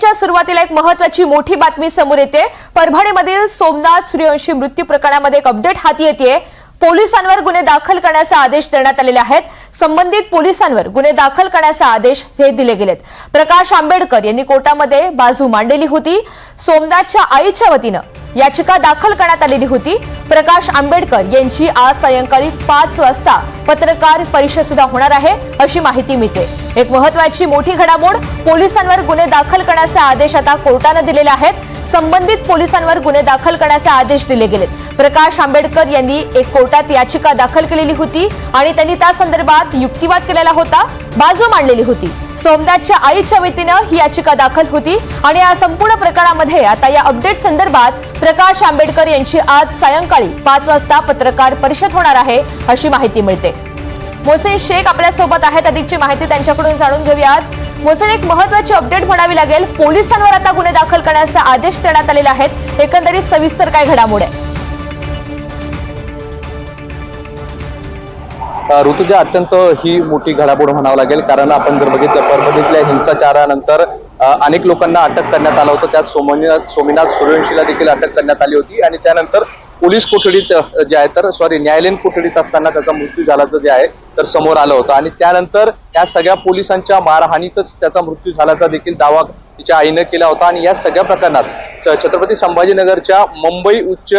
बुलेटिनच्या सुरुवातीला एक महत्वाची मोठी बातमी समोर येते. परभणीमधील सोमनाथ सूर्यवंशी मृत्यू प्रकरणामध्ये एक अपडेट हाती येते पोलिसांवर गुन्हे दाखल करण्याचे आदेश देण्यात आलेले आहेत. संबंधित पोलिसांवर गुन्हे दाखल करण्याचे आदेश हे दिले गेलेत. प्रकाश आंबेडकर यांनी कोर्टामध्ये बाजू मांडलेली होती. सोमनाथच्या आईच्या वतीनं याचिका दाखल करण्यात आलेली होती. प्रकाश आंबेडकर यांची आज सायंकाळी पाच वाजता पत्रकार परिषद सुद्धा होणार आहे अशी माहिती मिळते. एक महत्वाची मोठी घडामोड पोलिसांवर गुन्हे दाखल करण्याचे आदेश आता कोर्टानं दिलेले आहेत. संबंधित पोलिसांवर गुन्हे दाखल करण्याचे आदेश दिले गेलेत. प्रकाश आंबेडकर यांनी एक कोर्टात याचिका दाखल केलेली होती आणि त्यांनी त्या संदर्भात युक्तिवाद केलेला होता बाजू मांडलेली होती. सोमनाथच्या आईच्या वतीनं ही याचिका दाखल होती आणि या संपूर्ण प्रकरणामध्ये आता या अपडेट संदर्भात प्रकाश आंबेडकर यांची आज सायंकाळी पाच वाजता पत्रकार परिषद होणार आहे अशी माहिती मिळते. मोहसिन शेख आपल्यासोबत आहेत. अधिकची माहिती त्यांच्याकडून जाणून घेऊयात. मोहसिन एक महत्वाची अपडेट म्हणावी लागेल. पोलिसांवर आता गुन्हे दाखल करण्याचे आदेश देण्यात आलेले आहेत. एकंदरीत सविस्तर काय घडामोड आहे? ऋतुजा अत्यंत ही मोठी घडामोड म्हणावं लागेल. कारण आपण जर बघितलं परभणीतल्या हिंसाचारानंतर अनेक लोकांना अटक करण्यात आलं होतं. त्यात सोमनाथ सोमीनाथ सूर्यवंशीला देखील अटक करण्यात आली होती. आणि त्यानंतर पोलीस कोठडीत जे आहे तर सॉरी न्यायालयीन कोठडीत असताना त्याचा मृत्यू झाल्याचं जे आहे तर समोर आलं होतं. आणि त्यानंतर या सगळ्या पोलिसांच्या मारहाणीतच त्याचा मृत्यू झाल्याचा देखील दावा तिच्या आईनं केला होता. आणि या सगळ्या प्रकरणात छत्रपती संभाजीनगरच्या मुंबई उच्च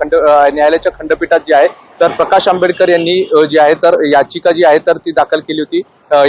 खंड न्यायालयाच्या खंडपीठात जे आहे तर प्रकाश आंबेडकर यांनी जी आहे तर याचिका जी आहे तर ती दाखल केली होती.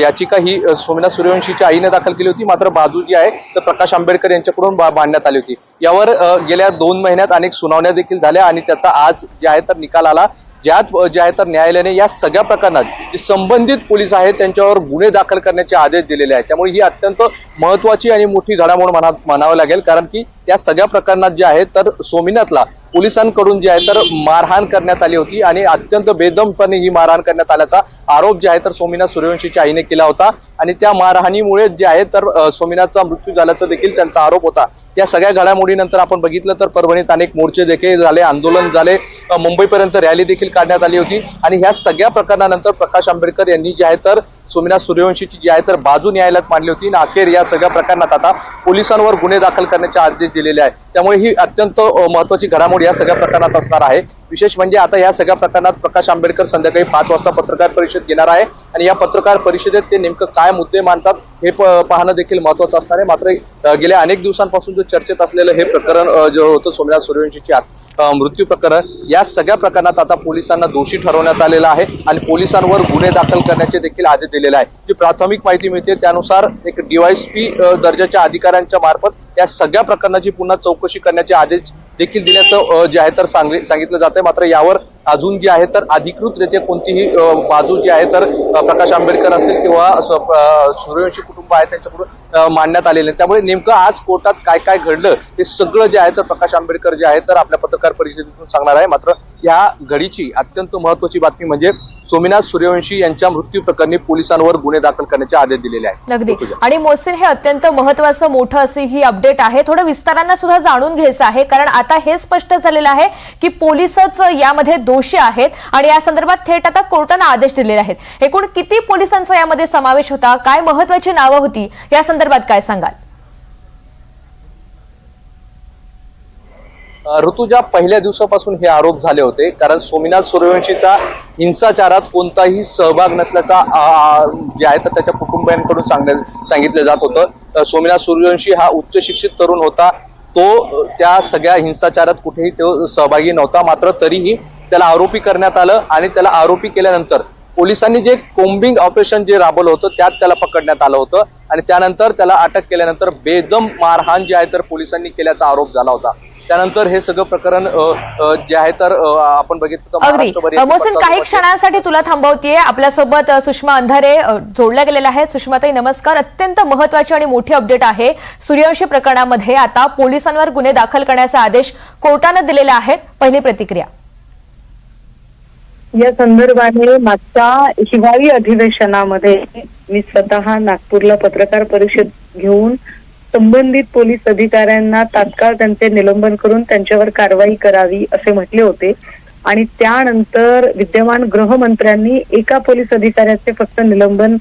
याचिका ही सोमनाथ सूर्यवंशीच्या आईने दाखल केली होती. मात्र बाजू जी आहे तर प्रकाश आंबेडकर यांच्याकडून बा- मांडण्यात आली होती. यावर गेल्या दोन महिन्यात अनेक सुनावण्या देखील झाल्या आणि त्याचा आज जे आहे तर निकाल आला. ज्यात जे आहे तर न्यायालयाने या सगळ्या प्रकरणात जे संबंधित पोलीस आहेत त्यांच्यावर गुन्हे दाखल करण्याचे आदेश दिलेले आहेत. त्यामुळे ही अत्यंत महत्वाची आणि मोठी घडामोड म्हणा म्हणावं लागेल. कारण की या सगळ्या प्रकरणात जे आहे तर सोमिनाथला पोलिसांकडून जे आहे तर मारहाण करण्यात आली होती आणि अत्यंत बेदमपणे ही मारहाण करण्यात आल्याचा आरोप जे आहे तर सोमीनाथ सूर्यवंशीच्या आईने केला होता. आणि त्या मारहाणीमुळे जे आहे तर अ, सोमीनाथचा मृत्यू झाल्याचा देखील त्यांचा आरोप होता. या सगळ्या घडामोडीनंतर आपण बघितलं तर परभणीत अनेक मोर्चे देखील झाले आंदोलन झाले. मुंबईपर्यंत रॅली देखील काढण्यात आली होती. आणि ह्या सगळ्या प्रकरणानंतर प्रकाश आंबेडकर यांनी जे आहे तर सुमिना सूर्यवंशीची जी आहे तर बाजू न्यायालयात मांडली होती. आणि अखेर या सगळ्या प्रकरणात आता पोलिसांवर गुन्हे दाखल करण्याचे आदेश दिलेले आहेत. त्यामुळे ही अत्यंत महत्वाची घडामोड या सगळ्या प्रकरणात असणार आहे. विशेष म्हणजे आता या सगळ्या प्रकरणात प्रकाश आंबेडकर संध्याकाळी पाच वाजता पत्रकार परिषद घेणार आहे. आणि या पत्रकार परिषदेत ते नेमकं काय मुद्दे मांडतात हे पाहणं देखील महत्वाचं असणार आहे. मात्र गेल्या अनेक दिवसांपासून जो चर्चेत असलेलं हे प्रकरण जे होतं सोमनाथ सूर्यवंशीची आत- मृत्यू प्रकरण या सगळ्या प्रकरणात आता पोलिसांना दोषी ठरवण्यात आलेला आहे आणि पोलिसांवर गुन्हे दाखल करण्याचे देखील आदेश दिलेले आहे. जी प्राथमिक माहिती मिळते त्यानुसार एक डीवायसपी दर्जाच्या अधिकाऱ्यांच्या मार्फत या सगळ्या प्रकरणाची पुन्हा चौकशी करण्याचे आदेश देखील दिल्याचं जे आहे तर सांगली- सांगितलं जात आहे मात्र यावर अजून जे आहे तर अधिकृतरित्या कोणतीही बाजू जी आहे तर प्रकाश आंबेडकर असतील किंवा सूर्यवंशी कुटुंब आहे त्यांच्याकडून मांडण्यात आलेले. त्यामुळे नेमकं आज कोर्टात काय काय घडलं हे सगळं जे आहे तर प्रकाश आंबेडकर जे आहे तर आपल्या पत्रकार परिषदेतून सांगणार आहे. मात्र या घडीची अत्यंत महत्वाची बातमी म्हणजे सोमीनाथ सूर्यवंशी यांच्या मृत्यू प्रकरणी पोलिसांवर गुन्हे दाखल करण्याचे आदेश दिलेले आहेत. अगदी. आणि मोहसिन हे अत्यंत महत्वाचं मोठं अशी ही अपडेट आहे. थोडं विस्तारांना सुद्धा जाणून घ्यायचं आहे कारण आता हे स्पष्ट झालेलं आहे की पोलिसच यामध्ये दोषी आहेत आणि या संदर्भात थेट आता कोर्टानं आदेश दिलेले आहेत. एकूण किती पोलिसांचा यामध्ये समावेश होता काय महत्वाची नावं होती या संदर्भात काय सांगाल? ऋतुजा पहिल्या दिवसापासून हे आरोप झाले होते कारण सोमनाथ सूर्यवंशीचा हिंसाचारात कोणताही सहभाग नसल्याचा जे आहे तर त्याच्या कुटुंबियांकडून सांगण्या- सांगितलं जात होतं. तर सोमनाथ सूर्यवंशी हा उच्च शिक्षित तरुण होता. तो त्या सगळ्या हिंसाचारात कुठेही तो सहभागी नव्हता मात्र तरीही त्याला आरोपी करण्यात आलं आणि त्याला आरोपी केल्यानंतर पोलिसांनी जे कोम्बिंग ऑपरेशन जे राबवलं होतं त्यात त्याला पकडण्यात आलं होतं आणि त्यानंतर त्याला अटक केल्यानंतर बेदम मारहाण जे आहे तर पोलिसांनी केल्याचा आरोप झाला होता. त्यानंतर हे सगळं प्रकरण जे आहे तर आपण बघितलं मोहसिन काही क्षणांसाठी तुला थांबवतीये. आपल्यासोबत सुषमा अंधारे जोडल्या गेलेल्या आहेत. सुषमाताई नमस्कार. अत्यंत महत्वाची आणि मोठी अपडेट आहे सूर्यवंशी प्रकरणामध्ये. आता पोलिसांवर गुन्हे दाखल करण्याचे आदेश कोर्टानं दिलेले आहेत. पहिली प्रतिक्रिया. या संदर्भाने मागच्या हिवाळी अधिवेशनामध्ये मी स्वतः नागपूरला पत्रकार परिषद घेऊन संबंधित पोलीस अधिकाऱ्यांना तात्काळ त्यांचे निलंबन करून त्यांच्यावर कारवाई करावी असे म्हटले होते. आणि त्यानंतर विद्यमान गृहमंत्र्यांनी एका पोलीस अधिकाऱ्याचे फक्त निलंबन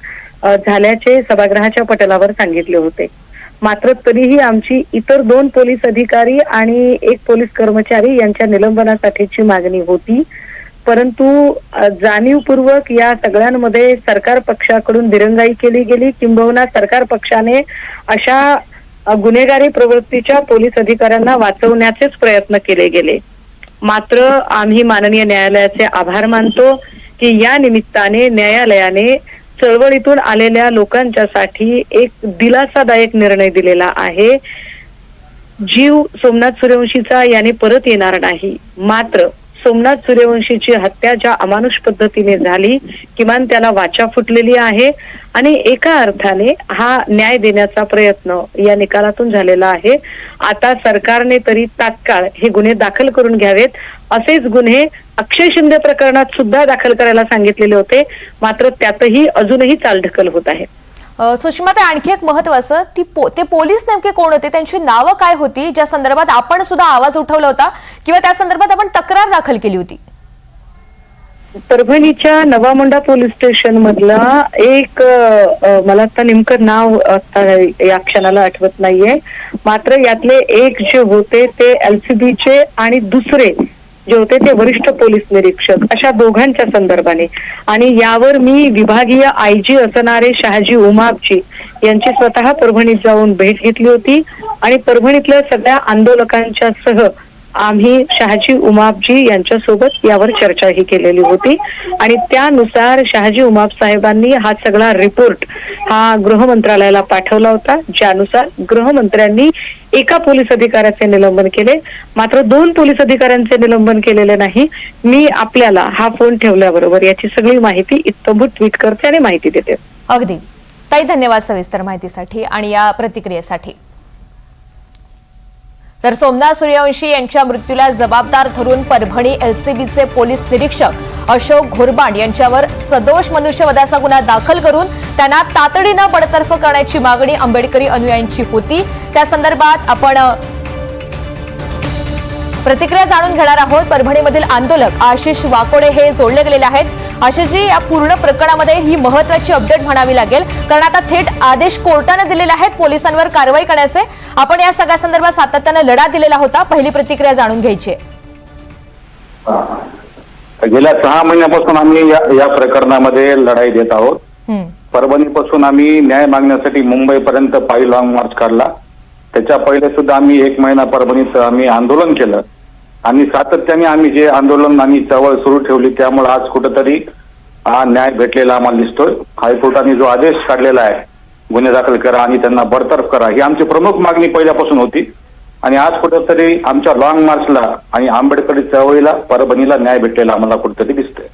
झाल्याचे सभागृहाच्या पटलावर सांगितले होते. मात्र तरीही आमची इतर दोन पोलीस अधिकारी आणि एक पोलीस कर्मचारी यांच्या निलंबनासाठीची मागणी होती. परंतु जाणीवपूर्वक या सगळ्यांमध्ये सरकार पक्षाकडून दिरंगाई केली गेली. किंबहुना सरकार पक्षाने अशा गुन्हेगारी प्रवृत्तीच्या पोलीस अधिकाऱ्यांना वाचवण्याचेच प्रयत्न केले गेले. मात्र आम्ही माननीय न्यायालयाचे आभार मानतो की या निमित्ताने न्यायालयाने चळवळीतून आलेल्या लोकांच्यासाठी एक दिलासादायक निर्णय दिलेला आहे. जीव सोमनाथ सूर्यवंशीचा याने परत येणार नाही. मात्र सोमनाथ सूर्यवंशीची हत्या ज्या अमानुष पद्धतीने झाली किमान त्याला वाचा फुटलेली आहे आणि एका अर्थाने हा न्याय देण्याचा प्रयत्न या निकालातून झालेला आहे. आता सरकारने तरी तात्काळ हे गुन्हे दाखल करून घ्यावेत असेच गुन्हे अक्षय शिंदे प्रकरणात सुद्धा दाखल करायला सांगितलेले होते मात्र त्यातही अजूनही चालढकल होत आहे. सुषमा ते आणखी एक महत्वाचं ती पो- ते पोलीस नेमके कोण होते? त्यांची नावं काय होती? ज्या संदर्भात आपण सुद्धा आवाज उठवला होता किंवा त्या संदर्भात आपण तक्रार दाखल केली होती? परभणीच्या नवामोंडा पोलीस स्टेशन मधला एक मला आता नेमकं नाव आता या क्षणाला आठवत नाहीये. मात्र यातले एक जे होते ते एलसीबीचे आणि दुसरे जे होते ते वरिष्ठ पोलीस निरीक्षक अशा दोघांच्या संदर्भाने. आणि यावर मी विभागीय आयजी असणारे शहाजी उमापजी यांची स्वतः परभणीत जाऊन भेट घेतली होती. आणि परभणीतल्या सगळ्या आंदोलकांच्या सह आम्ही शहाजी उमापजी यांच्यासोबत यावर चर्चाही केलेली होती. आणि त्यानुसार शहाजी उमाप साहेबांनी हा सगळा रिपोर्ट हा गृह मंत्रालयाला पाठवला होता ज्यानुसार गृहमंत्र्यांनी एका पोलीस अधिकाऱ्याचे निलंबन केले. मात्र दोन पोलीस अधिकाऱ्यांचे निलंबन केलेले नाही. मी आपल्याला हा फोन ठेवल्याबरोबर याची सगळी माहिती इत्तभूत ट्विट करते आणि माहिती देते. अगदी. ताई धन्यवाद सविस्तर माहितीसाठी आणि या प्रतिक्रियेसाठी. तर सोमनाथ सूर्यवंशी यांच्या मृत्यूला जबाबदार धरून परभणी एलसीबीचे पोलीस निरीक्षक अशोक घोरबांड यांच्यावर सदोष मनुष्यवधाचा गुन्हा दाखल करून त्यांना तातडीनं बडतर्फ करण्याची मागणी आंबेडकरी अनुयायांची होती. त्या संदर्भात आपण प्रतिक्रिया जाणून घेणार आहोत. परभणीमधील आंदोलक आशिष वाकोडे हे जोडले गेलेले आहेत. आशिषजी या पूर्ण प्रकरणामध्ये ही महत्वाची अपडेट म्हणावी लागेल. कारण आता थेट आदेश कोर्टाने दिलेले आहेत पोलिसांवर कारवाई करण्याचे. आपण या सगळ्या संदर्भात सातत्यानं लढा दिलेला होता. पहिली प्रतिक्रिया जाणून घ्यायची आहे. गेल्या सहा महिन्यापासून आम्ही या या प्रकरणामध्ये लढाई देत आहोत. परभणीपासून आम्ही न्याय मागण्यासाठी मुंबईपर्यंत पायी लॉंग मार्च काढला. त्याच्या पहिले सुद्धा आम्ही एक महिना परभणीत आम्ही आंदोलन केलं. आणि सातत्याने आम्ही जे आंदोलन आणि चळवळ सुरू ठेवली त्यामुळे आज कुठंतरी हा न्याय भेटलेला आम्हाला दिसतोय. हायकोर्टाने जो आदेश काढलेला आहे गुन्हे दाखल करा आणि त्यांना बडतर्फ करा ही आमची प्रमुख मागणी पहिल्यापासून होती. आणि आज कुठंतरी आमच्या लॉंग मार्चला आणि आंबेडकरी चळवळीला परभणीला न्याय भेटलेला आम्हाला कुठंतरी दिसतोय.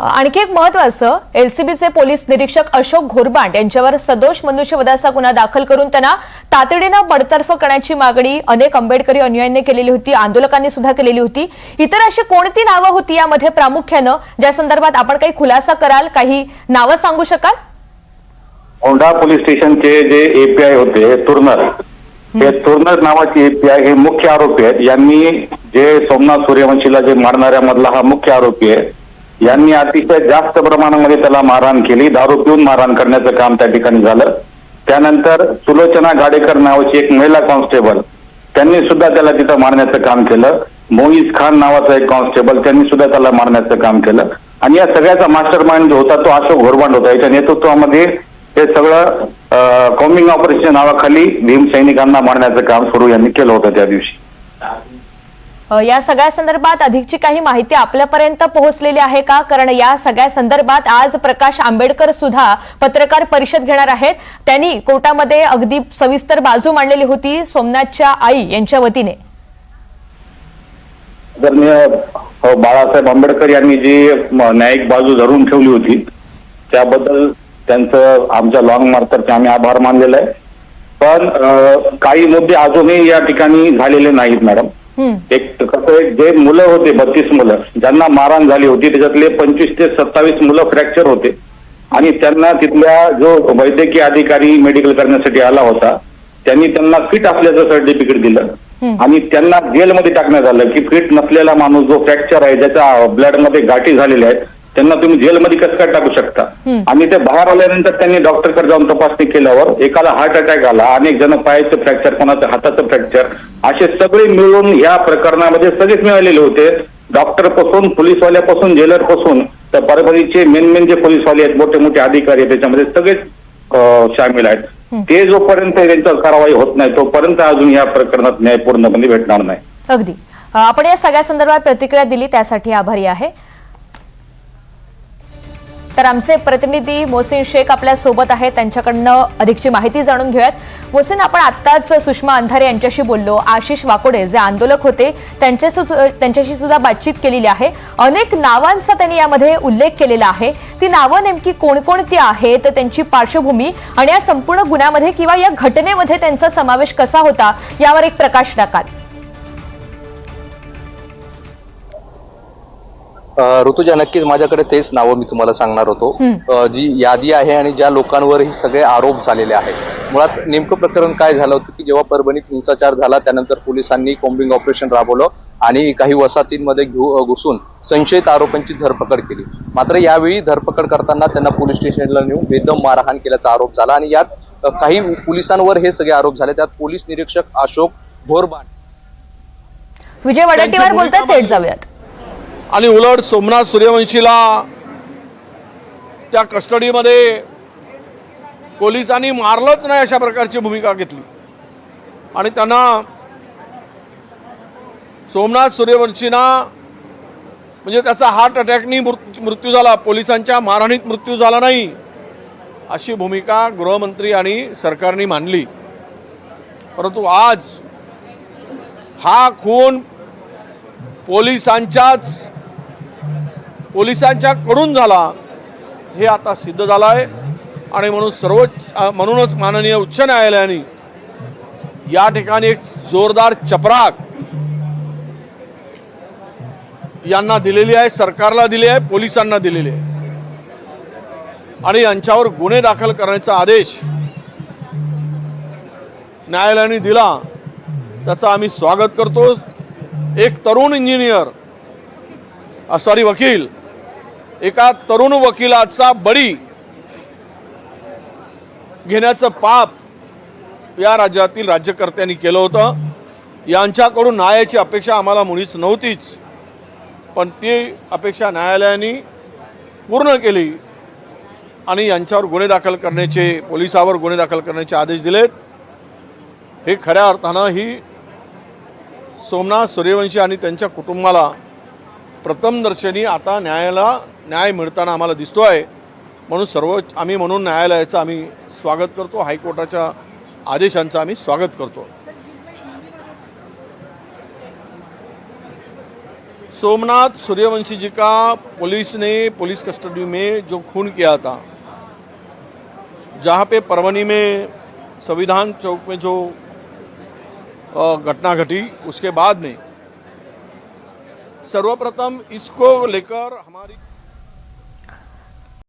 आणखी एक महत्वाचं एलसीबीचे पोलीस निरीक्षक अशोक घोरबांड यांच्यावर सदोष मनुष्यवधाचा गुन्हा दाखल करून त्यांना तातडीनं बडतर्फ करण्याची मागणी अनेक आंबेडकरी अनुयायांनी केलेली होती आंदोलकांनी सुद्धा केलेली होती. इतर अशी कोणती नावं होती यामध्ये प्रामुख्यानं ज्या संदर्भात आपण काही खुलासा कराल काही नावं सांगू शकाल? औंढा पोलीस स्टेशनचे जे एपीआय होते तुरनर. हे तुरनर नावाचे एपीआय हे मुख्य आरोपी आहेत. यांनी जे सोमनाथ सूर्यवंशीला जे मारणाऱ्या मधला हा मुख्य आरोपी आहे यांनी अतिशय जास्त प्रमाणामध्ये त्याला मारहाण केली. दारू पिऊन मारहाण करण्याचं काम त्या ठिकाणी झालं. त्यानंतर सुलोचना गाडेकर नावाची एक महिला कॉन्स्टेबल त्यांनी सुद्धा त्याला तिथं मारण्याचं काम केलं. मोईज खान नावाचा एक कॉन्स्टेबल त्यांनी सुद्धा त्याला मारण्याचं काम केलं. आणि या सगळ्याचा मास्टर माइंड जो होता तो अशोक घोरबांड होता. याच्या नेतृत्वामध्ये हे सगळं कॉम्बिंग ऑपरेशन नावाखाली भीम सैनिकांना मारण्याचं काम सुरू यांनी केलं होतं त्या दिवशी. या सगळ्या संदर्भात अधिकची काही माहिती आपल्यापर्यंत पोहोचलेली आहे का? कारण या सगळ्या संदर्भात आज प्रकाश आंबेडकर सुद्धा पत्रकार परिषद घेणार आहेत. त्यांनी कोर्टामध्ये अगदी सविस्तर बाजू मांडलेली होती सोमनाथच्या आई यांच्या वतीने. बाळासाहेब आंबेडकर यांनी जी न्यायिक बाजू धरून ठेवली होती त्याबद्दल त्यांचं आमच्या लॉंग मार्चरचे आम्ही आभार मानलेला आहे. पण काही मुद्दे अजूनही या ठिकाणी झालेले नाहीत मॅडम एक कसं जे मुलं होते बत्तीस मुलं ज्यांना मारहाण झाली होती त्याच्यातले पंचवीस ते सत्तावीस मुलं फ्रॅक्चर होते. आणि त्यांना तिथल्या जो वैद्यकीय अधिकारी मेडिकल करण्यासाठी आला होता त्यांनी त्यांना फिट असल्याचं सर्टिफिकेट दिलं. आणि त्यांना जेलमध्ये टाकण्यात आलं की फिट नसलेला माणूस जो फ्रॅक्चर आहे ज्याच्या ब्लडमध्ये गाठी झालेल्या आहेत त्यांना तुम्ही जेलमध्ये कसं काय टाकू शकता? आणि ते बाहेर आल्यानंतर त्यांनी डॉक्टरकडे जाऊन तपासणी केल्यावर एकाला हार्ट अटॅक आला अनेक जण पायाचं फ्रॅक्चर कोणाचं हाताचं फ्रॅक्चर असे सगळे मिळून या प्रकरणामध्ये सगळेच मिळालेले होते. डॉक्टरपासून पोलीसवाल्यापासून जेलरपासून तर परभणीचे मेन मेन जे पोलीसवाले आहेत मोठे मोठे अधिकारी आहेत त्याच्यामध्ये सगळेच सामील आहेत. ते जोपर्यंत त्यांच्यावर कारवाई होत नाही तोपर्यंत अजून या प्रकरणात न्याय पूर्णपणे भेटणार नाही. अगदी. आपण या सगळ्या संदर्भात प्रतिक्रिया दिली त्यासाठी आभारी आहे. तर आमचे प्रतिनिधी मोहसिन शेख आपल्यासोबत आहेत. त्यांच्याकडनं अधिकची माहिती जाणून घेऊयात. मोहसिन आपण आत्ताच सुषमा अंधारे यांच्याशी बोललो. आशिष वाकोडे जे आंदोलक होते त्यांच्या त्यांच्याशी सुद्धा बातचीत केलेली आहे. अनेक नावांचा त्यांनी यामध्ये उल्लेख केलेला आहे. ती नावं नेमकी कोणकोणती आहेत त्यांची पार्श्वभूमी आणि या संपूर्ण गुन्ह्यामध्ये किंवा या घटनेमध्ये त्यांचा समावेश कसा होता यावर एक प्रकाश टाकाल. ऋतुजा नक्कीच माझ्याकडे तेच नावं मी तुम्हाला सांगणार होतो. जी यादी आहे आणि ज्या लोकांवर हे सगळे आरोप झालेले आहेत. मुळात नेमकं प्रकरण काय झालं होतं की जेव्हा परभणीत हिंसाचार झाला त्यानंतर पोलिसांनी कॉम्बिंग ऑपरेशन राबवलं आणि काही वसाहतींमध्ये घेऊ घुसून संशयित आरोपांची धरपकड केली. मात्र यावेळी धरपकड करताना त्यांना पोलीस स्टेशनला नेऊन बेदम मारहाण केल्याचा आरोप झाला आणि यात काही पोलिसांवर हे सगळे आरोप झाले. त्यात पोलीस निरीक्षक अशोक भोरबाण विजय वडट्टीवार बोलतात थेट जाऊयात. आणि उलट सोमनाथ सूर्यवंशीला त्या कस्टडीमध्ये पोलिसांनी मारलंच नाही अशा प्रकारची भूमिका घेतली. आणि त्यांना सोमनाथ सूर्यवंशीना म्हणजे त्याचा हार्ट अटॅकनी मृत- मृत्यू झाला पोलिसांच्या मारहाणीत मृत्यू झाला नाही अशी भूमिका गृहमंत्री आणि सरकारने मांडली. परंतु आज हा खून पोलिसांच्याच पोलिसांच्याकडून झाला हे आता सिद्ध झालं आहे आणि म्हणून सर्वोच्च म्हणूनच माननीय उच्च न्यायालयाने या ठिकाणी एक जोरदार चपराक यांना दिलेली आहे सरकारला दिली आहे पोलिसांना दिलेली आहे. आणि यांच्यावर गुन्हे दाखल करण्याचा आदेश न्यायालयाने दिला त्याचं आम्ही स्वागत करतो एक तरुण इंजिनियर सॉरी वकील एका तरुण वकिलाचा बळी घेण्याचं पाप या राज्यातील राज्यकर्त्यांनी केलं होतं. यांच्याकडून न्यायाची अपेक्षा आम्हाला मुळीच नव्हतीच. पण ती अपेक्षा न्यायालयाने पूर्ण केली आणि यांच्यावर गुन्हे दाखल करण्याचे पोलिसावर गुन्हे दाखल करण्याचे आदेश दिलेत. हे खऱ्या अर्थानं ही सोमनाथ सूर्यवंशी आणि त्यांच्या कुटुंबाला प्रथमदर्शनी आता न्यायाला न्याय मिळताना आम्हाला दिसतो आहे म्हणून सर्व आम्ही म्हणून न्यायालयाचं आम्ही स्वागत करतो. हायकोर्टाच्या आदेशांचं आम्ही स्वागत करतो. सोमनाथ सूर्यवंशी जी का पुलिस ने पुलिस कस्टडी में जो खून किया था जहाँ पे परवनी में संविधान चौक में जो घटना घटी उसके बाद में सर्वप्रथम इसको लेकर हमारी